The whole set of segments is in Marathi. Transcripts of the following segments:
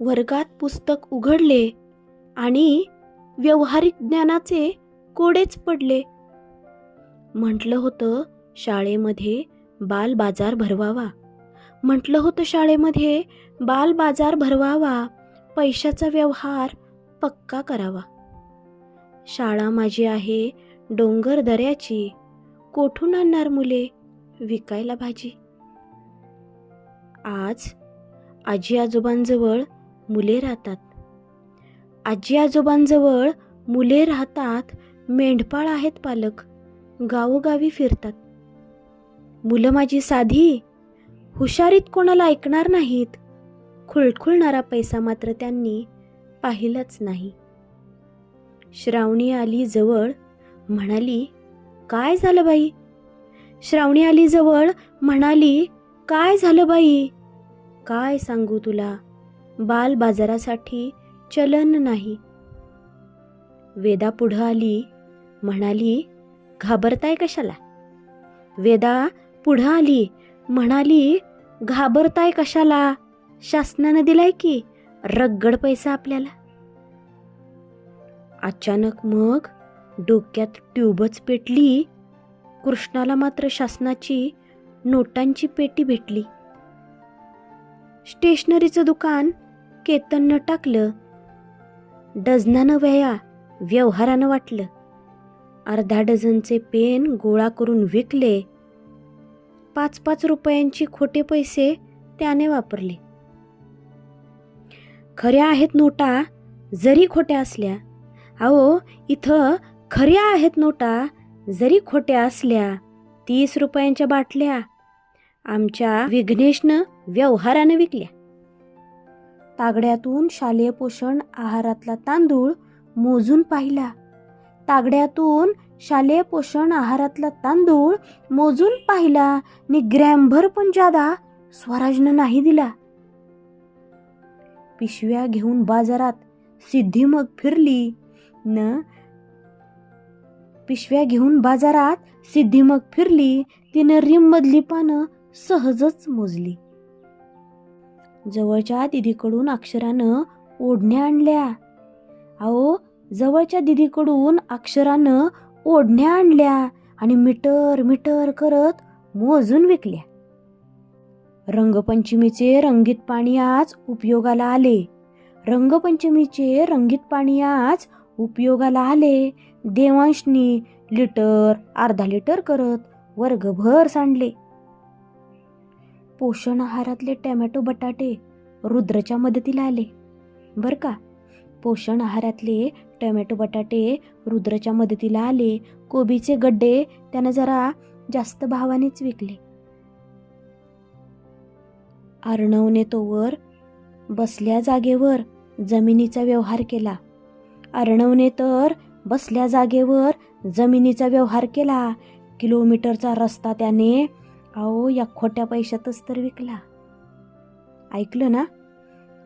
वर्गात पुस्तक उघडले आणि व्यवहारिक ज्ञानाचे कोडेच पडले. म्हटलं होतं शाळेमध्ये बाल बाजार भरवावा. म्हटलं होतं शाळेमध्ये बाल बाजार भरवावा पैशाचा व्यवहार पक्का करावा. शाळा माझी आहे डोंगर दऱ्याची कोठून आणणार मुले विकायला भाजी? आज आजी आजोबांजवळ मुले राहतात. आजी आजोबांजवळ मुले राहतात मेंढपाळ आहेत पालक गावोगावी फिरतात. मुलं माझी साधी हुशारीत कोणाला ऐकणार नाहीत. खुळखुळणारा पैसा मात्र त्यांनी पाहिलाच नाही. श्रावणी आली जवळ म्हणाली काय झालं बाई? श्रावणी आली जवळ म्हणाली काय झालं बाई? काय सांगू तुला? बाल बाजारासाठी चलन नाही. वेदा पुढं आली म्हणाली घाबरताय कशाला? वेदा पुढं आली म्हणाली घाबरताय कशाला? शासनानं दिलाय की रगड पैसा आपल्याला. अचानक मग डोक्यात ट्यूबच पेटली. कृष्णाला मात्र शासनाची नोटांची पेटी भेटली. स्टेशनरीचं दुकान केतननं टाकलं. डझनानं वया व्यवहारानं वाटलं. अर्धा डझनचे पेन गोळा करून विकले. पाच पाच रुपयांची खोटे पैसे त्याने वापरले. खऱ्या आहेत नोटा जरी खोट्या असल्या. अहो इथं खऱ्या आहेत नोटा जरी खोट्या असल्या तीस रुपयांच्या बाटल्या. आमच्या विघ्नेशनं व्यवहारानं विकल्या. तागड्यातून शालेय पोषण आहारातला तांदूळ मोजून पाहिला. तागड्यातून शालेय पोषण आहारातला तांदूळ मोजून पाहिला. नि ग्रॅमभर पण जादा स्वराजनं नाही दिला. पिशव्या घेऊन बाजारात सिद्धी मग फिरली. न पिशव्या घेऊन बाजारात सिद्धी मग फिरली. तिनं रिममधली पानं सहजच मोजली. जवळच्या दिदीकडून अक्षरानं ओढण्या आणल्या. अहो जवळच्या दिदीकडून अक्षरानं ओढण्या आणल्या आणि मीटर मीटर करत मोजून विकल्या. रंगपंचमीचे रंगीत पाणी आज उपयोगाला आले. रंगपंचमीचे रंगीत पाणी आज उपयोगाला आले. देवांशनी लिटर अर्धा लिटर करत वर्गभर सांडले. पोषण आहारातले टॅमॅटो बटाटे रुद्रच्या मदतीला आले. बर का? पोषण आहारातले टोमॅटो बटाटे रुद्रच्या मदतीला आले. कोबीचे गड्डे त्यानं जरा जास्त भावानेच विकले. अर्णवने तोवर बसल्या जागेवर जमिनीचा व्यवहार केला. अर्णवने तर बसल्या जागेवर जमिनीचा व्यवहार केला. किलोमीटरचा रस्ता त्याने अहो या खोट्या पैशातच तर विकला. ऐकलं ना?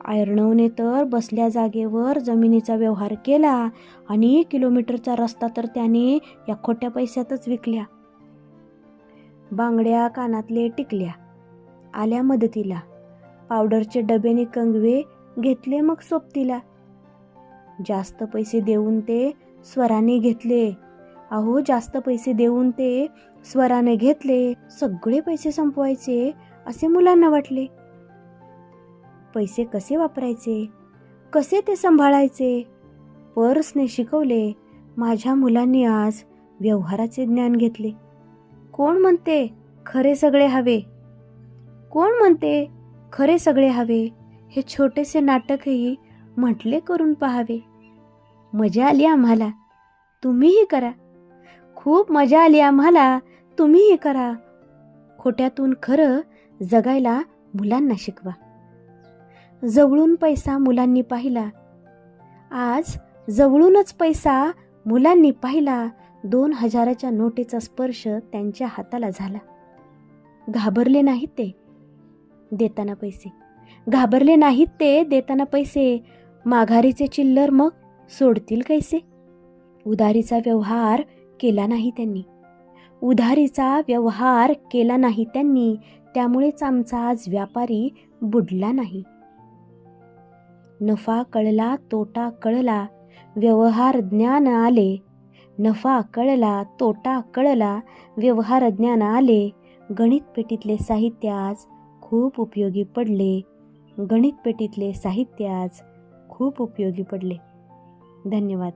आयर्णवने तर बसल्या जागेवर जमिनीचा व्यवहार केला आणि किलोमीटरचा रस्ता तर त्याने या खोट्या पैशातच विकल्या. बांगड्या कानातले टिकल्या आल्या मदतीला. पावडरचे डब्याने कंगवे घेतले मग सोबतीला. जास्त पैसे देऊन ते स्वराने घेतले. अहो जास्त पैसे देऊन ते स्वराने घेतले. सगळे पैसे संपवायचे असे मुलांना वाटले. पैसे कसे वापरायचे? कसे ते सांभाळायचे? पर्सने शिकवले माझ्या मुलांनी आज व्यवहाराचे ज्ञान घेतले. कोण म्हणते खरे सगळे हवे? कोण म्हणते खरे सगळे हवे? हे छोटेसे नाटकही म्हटले करून पहावे. मजा आली आम्हाला. तुम्हीही करा. खूप मजा आली आम्हाला. तुम्ही हे करा. खोट्यातून खरं जगायला मुलांना शिकवा. जवळून पैसा मुलांनी पाहिला. आज जवळूनच पैसा मुलांनी पाहिला. दोन हजाराच्या नोटेचा स्पर्श त्यांच्या हाताला झाला. घाबरले नाहीत ते. देताना पैसे. घाबरले नाहीत ते देताना पैसे. माघारीचे चिल्लर मग सोडतील कैसे? उधारीचा व्यवहार केला नाही त्यांनी. उधारीचा व्यवहार केला नाही त्यांनी त्यामुळेच आमचा आज व्यापारी बुडला नाही. नफा कळला तोटा कळला व्यवहार ज्ञान आले. नफा कळला तोटा कळला व्यवहार ज्ञान आले. गणित पेटीतले साहित्य आज खूप उपयोगी पडले. गणित पेटीतले साहित्य आज खूप उपयोगी पडले. धन्यवाद.